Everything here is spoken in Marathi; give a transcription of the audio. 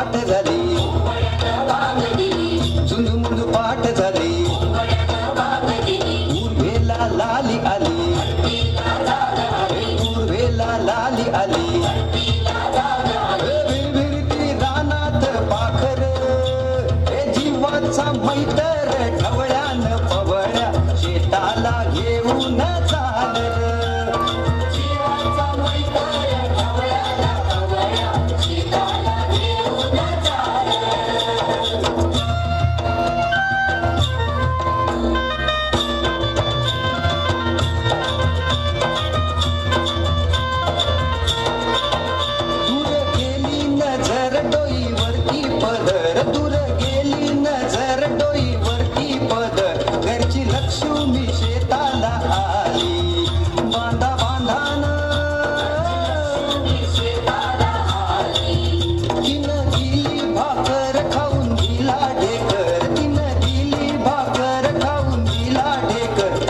पाठ झाली. झुंजू मुंजू पाठ झाली. उर्वेला लाली आली. उर्वेला लाली आली. विरविरती रानात पाखर. हे जीवाचा मैत्र ढवळ्यान पवळ्या. शेताला घेऊनच 对。